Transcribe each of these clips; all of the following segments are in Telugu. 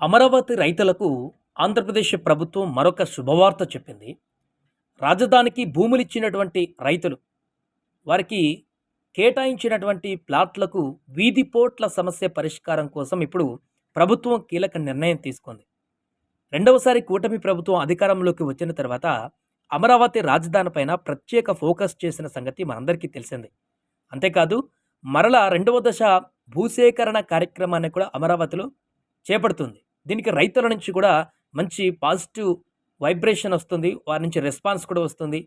అమరావతి రైతులకు ఆంధ్రప్రదేశ్ ప్రభుత్వం మరొక శుభవార్త చెప్పింది. రాజధానికి భూములు ఇచ్చినటువంటి రైతులు వారికి కేటాయించినటువంటి ప్లాట్లకు వీధి పోట్ల సమస్య పరిష్కారం కోసం ఇప్పుడు ప్రభుత్వం కీలక నిర్ణయం తీసుకుంది. రెండవసారి కూటమి ప్రభుత్వం అధికారంలోకి వచ్చిన తర్వాత అమరావతి రాజధానిపైన ప్రత్యేక ఫోకస్ చేసిన సంగతి మనందరికీ తెలిసిందే. అంతేకాదు మరలా రెండవ దశ భూసేకరణ కార్యక్రమాన్ని కూడా అమరావతిలో చేపడుతుంది. దీనికి రైతుల నుంచి కూడా మంచి పాజిటివ్ వైబ్రేషన్ వస్తుంది. వారి నుంచి రెస్పాన్స్ కూడా వస్తుంది.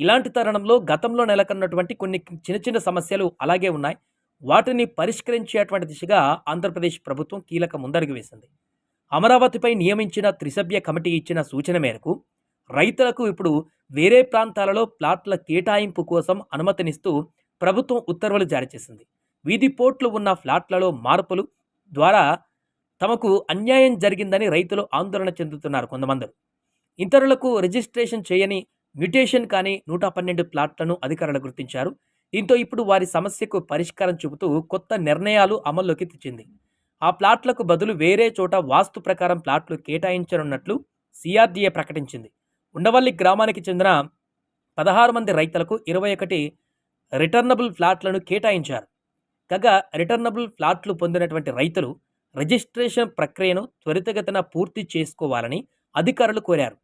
ఇలాంటి తరుణంలో గతంలో నెలకొన్నటువంటి కొన్ని చిన్న చిన్న సమస్యలు అలాగే ఉన్నాయి. వాటిని పరిష్కరించేటువంటి దిశగా ఆంధ్రప్రదేశ్ ప్రభుత్వం కీలక ముందడుగు వేసింది. అమరావతిపై నియమించిన త్రిసభ్య కమిటీ ఇచ్చిన సూచన మేరకు రైతులకు ఇప్పుడు వేరే ప్రాంతాలలో ప్లాట్ల కేటాయింపు కోసం అనుమతినిస్తూ ప్రభుత్వం ఉత్తర్వులు జారీ చేసింది. వీధి పోట్లు ఉన్న ఫ్లాట్లలో మార్పులు ద్వారా తమకు అన్యాయం జరిగిందని రైతులు ఆందోళన చెందుతున్నారు కొంతమంది. ఇతరులకు రిజిస్ట్రేషన్ చేయని మ్యుటేషన్ కానీ నూట పన్నెండు ప్లాట్లను అధికారులు గుర్తించారు. దీంతో ఇప్పుడు వారి సమస్యకు పరిష్కారం చూపుతూ కొత్త నిర్ణయాలు అమల్లోకి తెచ్చింది. ఆ ప్లాట్లకు బదులు వేరే చోట వాస్తు ప్రకారం ప్లాట్లు కేటాయించనున్నట్లు సిఆర్డీఏ ప్రకటించింది. ఉండవల్లి గ్రామానికి చెందిన పదహారు మంది రైతులకు ఇరవై ఒకటి రిటర్నబుల్ ఫ్లాట్లను కేటాయించారు. కాగా రిటర్నబుల్ ఫ్లాట్లు పొందినటువంటి రైతులు రిజిస్ట్రేషన్ ప్రక్రియను త్వరితగతిన పూర్తి చేసుకోవాలని అధికారులు కోరారు.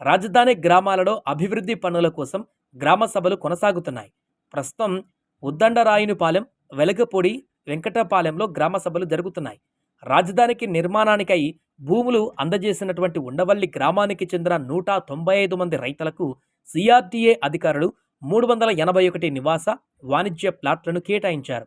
రాజధాని గ్రామాలలో అభివృద్ధి పనుల కోసం గ్రామ సభలు కొనసాగుతున్నాయి. ప్రస్తుతం ఉద్దండరాయునిపాలెం వెలగపొడి వెంకటపాలెంలో గ్రామ సభలు జరుగుతున్నాయి. రాజధానికి నిర్మాణానికై భూములు అందజేసినటువంటి ఉండవల్లి గ్రామానికి చెందిన నూట తొంభై ఐదు మంది రైతులకు సిఆర్టీఏ అధికారులు మూడు వందల ఎనభై ఒకటి నివాస వాణిజ్య ప్లాట్లను కేటాయించారు.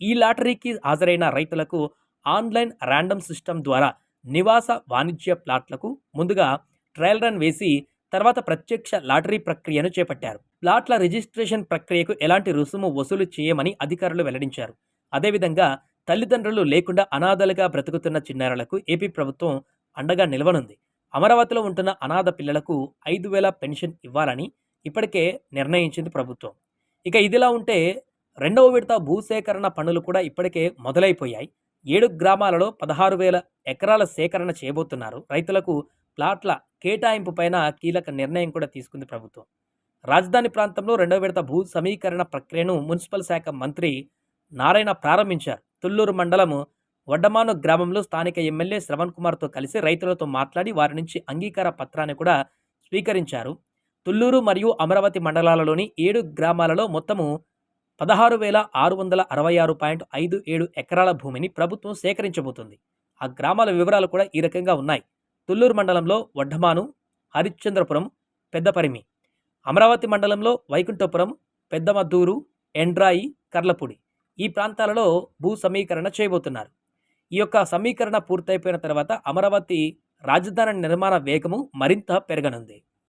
ఈ లాటరీకి హాజరైన రైతులకు ఆన్లైన్ ర్యాండమ్ సిస్టమ్ ద్వారా నివాస వాణిజ్య ప్లాట్లకు ముందుగా ట్రయల్ రన్ వేసి తర్వాత ప్రత్యక్ష లాటరీ ప్రక్రియను చేపట్టారు. ప్లాట్ల రిజిస్ట్రేషన్ ప్రక్రియకు ఎలాంటి రుసుము వసూలు చేయమని అధికారులు వెల్లడించారు. అదేవిధంగా తల్లిదండ్రులు లేకుండా అనాథలుగా బ్రతుకుతున్న చిన్నారులకు ఏపీ ప్రభుత్వం అండగా నిలవనుంది. అమరావతిలో ఉంటున్న అనాథ పిల్లలకు ఐదు వేల పెన్షన్ ఇవ్వాలని ఇప్పటికే నిర్ణయించింది ప్రభుత్వం. ఇక ఇదిలా ఉంటే రెండవ విడత భూసేకరణ పనులు కూడా ఇప్పటికే మొదలైపోయాయి. ఏడు గ్రామాలలో పదహారు వేల ఎకరాల సేకరణ చేయబోతున్నారు. రైతులకు ప్లాట్ల కేటాయింపు పైన కీలక నిర్ణయం కూడా తీసుకుంది ప్రభుత్వం. రాజధాని ప్రాంతంలో రెండవ విడత భూ సమీకరణ ప్రక్రియను మున్సిపల్ శాఖ మంత్రి నారాయణ ప్రారంభించారు. తుళ్ళూరు మండలము వడ్డమాను గ్రామంలో స్థానిక ఎమ్మెల్యే శ్రవణ్ కుమార్తో కలిసి రైతులతో మాట్లాడి వారి నుంచి అంగీకార పత్రాన్ని కూడా స్వీకరించారు. తుళ్ళూరు మరియు అమరావతి మండలాలలోని ఏడు గ్రామాలలో మొత్తము పదహారు వేల ఆరు వందల అరవై ఆరు పాయింట్ ఐదు ఏడు ఎకరాల భూమిని ప్రభుత్వం సేకరించబోతుంది. ఆ గ్రామాల వివరాలు కూడా ఈ రకంగా ఉన్నాయి. తుళ్ళూరు మండలంలో వడ్డమాను హరిశ్చంద్రపురం పెద్దపరిమి అమరావతి మండలంలో వైకుంఠపురం పెద్దమద్దూరు ఎండ్రాయి కర్లపూడి ఈ ప్రాంతాలలో భూ సమీకరణ చేయబోతున్నారు. ఈ యొక్క సమీకరణ పూర్తయిపోయిన తర్వాత అమరావతి రాజధాని నిర్మాణ వేగము మరింత పెరగనుంది.